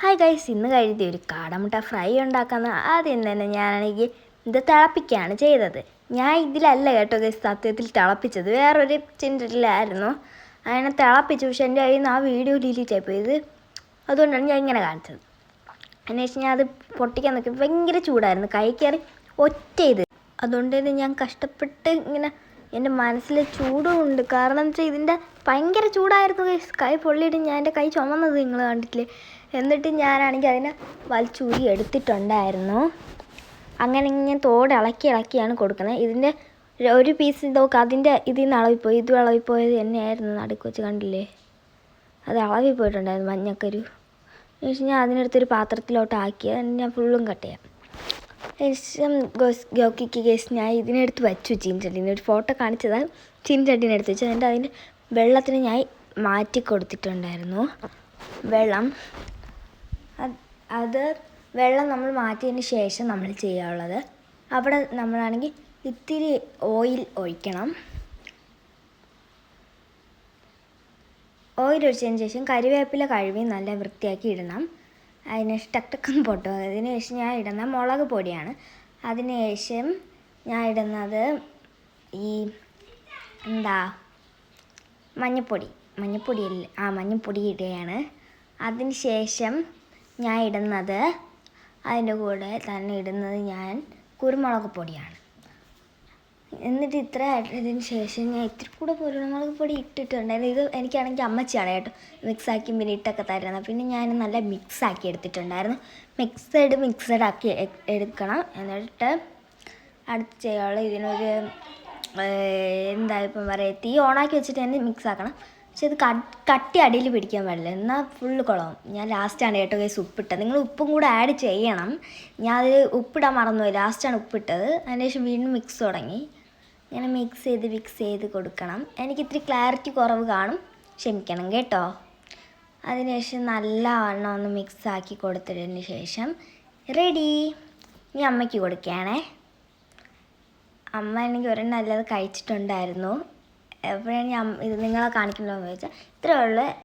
Hi guys ഇന്ന് കഴുതി ഒരു കാടമുട്ട ഫ്രൈ ഉണ്ടാക്കാന്ന് ആദ്യം തന്നെ ഞാനാണെങ്കിൽ ഇത് തിളപ്പിക്കുകയാണ് ചെയ്തത്. ഞാൻ ഇതിലല്ല കേട്ടോ ഗൈസ് സത്യത്തിൽ തിളപ്പിച്ചത്. വേറൊരു ചിന്തയിലായിരുന്നു. അങ്ങനെ തിളപ്പിച്ചു പക്ഷെ എന്റെ കയ്യിൽ നിന്ന് ആ വീഡിയോ ഡിലീറ്റ് ആയിപ്പോയി ഇത് അതുകൊണ്ടാണ് ഞാൻ ഇങ്ങനെ കാണിച്ചത്. അതിന് ശേഷം ഞാൻ അത് പൊട്ടിക്കാൻ നോക്കി ഭയങ്കര ചൂടായിരുന്നു. കൈ കയറി ഒറ്റ ഇത്. അതുകൊണ്ട് തന്നെ ഞാൻ കഷ്ടപ്പെട്ട് ഇങ്ങനെ എന്റെ മനസ്സിൽ ചൂടുമുണ്ട്. കാരണം എന്ന് വെച്ചാൽ ഇതിന്റെ ഭയങ്കര ചൂടായിരുന്നു ഗൈസ് കൈ പൊള്ളിയിട്ട് ഞാൻ എന്റെ കൈ ചുമന്നത് നിങ്ങൾ കണ്ടിട്ടില്ലേ? എന്നിട്ട് ഞാനാണെങ്കിൽ അതിനെ വലിച്ചൂരി എടുത്തിട്ടുണ്ടായിരുന്നു. അങ്ങനെ ഇങ്ങനെ തോട് ഇളക്കി ഇളക്കിയാണ് കൊടുക്കുന്നത്. ഇതിന്റെ ഒരു- പീസ് നോക്ക് അതിന്റെ ഇതിൽ നിന്ന് അളവിപ്പോയി. ഇതും അളവിപ്പോയത് തന്നെയായിരുന്നു നടുക്ക് വെച്ച് കണ്ടില്ലേ? അത് അളവിൽ പോയിട്ടുണ്ടായിരുന്നു മഞ്ഞക്കരു വെച്ച് ഞാൻ അതിനെടുത്തൊരു പാത്രത്തിലോട്ട് അതിന് ഞാൻ ഫുള്ളും കട്ട് ചെയ്യാം. ശേഷം ഗോക്കിക്ക് കേസ് ഞാൻ ഇതിനെടുത്ത് വച്ചു ചീൻചട്ടീനെ ഒരു ഫോട്ടോ കാണിച്ചതാണ്. ചീൻചട്ടീനെ എടുത്ത് വെച്ചു. എന്നിട്ട് അതിന്റെ വെള്ളത്തിന് ഞാൻ മാറ്റി കൊടുത്തിട്ടുണ്ടായിരുന്നു. വെള്ളം. അത് വെള്ളം നമ്മൾ മാറ്റിയതിന് ശേഷം നമ്മൾ ചെയ്യാനുള്ളത് അവിടെ നമ്മളാണെങ്കിൽ ഇത്തിരി ഓയിൽ ഒഴിക്കണം. ഓയിൽ ഒഴിച്ചതിന് ശേഷം കരിവേപ്പില കഴുകി നല്ല വൃത്തിയാക്കി ഇടണം. അതിന് ശേഷം ടക്ക് ടക്കെന്ന് പൊട്ടും. അതിന് ശേഷം ഞാൻ ഇടുന്ന മുളക് പൊടിയാണ്. അതിന് ശേഷം ഞാൻ ഇടുന്നത് ഈ എന്താ മഞ്ഞപ്പൊടി. മഞ്ഞപ്പൊടിയല്ല ആ മഞ്ഞപ്പൊടി ഇടുകയാണ്. അതിന് ശേഷം ഞാൻ ഇടുന്നത് അതിന്റെ കൂടെ തന്നെ ഇടുന്നത് ഞാൻ കുരുമുളക് പൊടിയാണ്. എന്നിട്ട് ഇത്ര ആയിട്ടതിന് ശേഷം ഞാൻ ഇത്തിരി കൂടെ കുരുമുളക് പൊടി ഇട്ടിട്ടുണ്ടായിരുന്നു. ഇത് എനിക്കാണെങ്കിൽ അമ്മച്ചിയാണ് കേട്ടോ. മിക്സാക്കി പിന്നെ ഇട്ടൊക്കെ തരുന്നത്. പിന്നെ ഞാൻ നല്ല മിക്സാക്കി എടുത്തിട്ടുണ്ടായിരുന്നു. മിക്സഡ് മിക്സഡ് ആക്കി എടുക്കണം. എന്നിട്ട് അടുത്ത് ചെയ്യാനുള്ള ഇതിനൊരു എന്താ ഇപ്പം പറയുക തീ ഓണാക്കി വെച്ചിട്ട് തന്നെ മിക്സ് ആക്കണം പക്ഷെ ഇത് കട്ടി അടിയിൽ പിടിക്കാൻ പാടില്ല. എന്നാൽ ഫുള്ള് കുളവും. ഞാൻ ലാസ്റ്റാണ് കേട്ടോ കേസ് ഉപ്പിട്ടത്. നിങ്ങൾ ഉപ്പും കൂടെ ആഡ് ചെയ്യണം. ഞാൻ അത് ഉപ്പിടാൻ മറന്നുപോയി. ലാസ്റ്റാണ് ഉപ്പിട്ടത്. അതിന് ശേഷം വീണ്ടും മിക്സ് തുടങ്ങി. ഇങ്ങനെ മിക്സ് ചെയ്ത് മിക്സ് ചെയ്ത് കൊടുക്കണം. എനിക്ക് ഇത്തിരി ക്ലാരിറ്റി കുറവ് കാണും. ക്ഷമിക്കണം കേട്ടോ. അതിനുശേഷം നല്ലവണ്ണം ഒന്ന് മിക്സ് ആക്കി കൊടുത്തതിന് ശേഷം റെഡി ഇനി അമ്മയ്ക്ക് കൊടുക്കുകയാണേ അമ്മ എനിക്ക് ഒരെണ്ണം നല്ലത് കഴിച്ചിട്ടുണ്ടായിരുന്നു. എപ്പോഴാണ് ഞാൻ ഇത് നിങ്ങളെ കാണിക്കണമെന്ന് ചോദിച്ചാൽ ഇത്രയേ ഉള്ളൂ.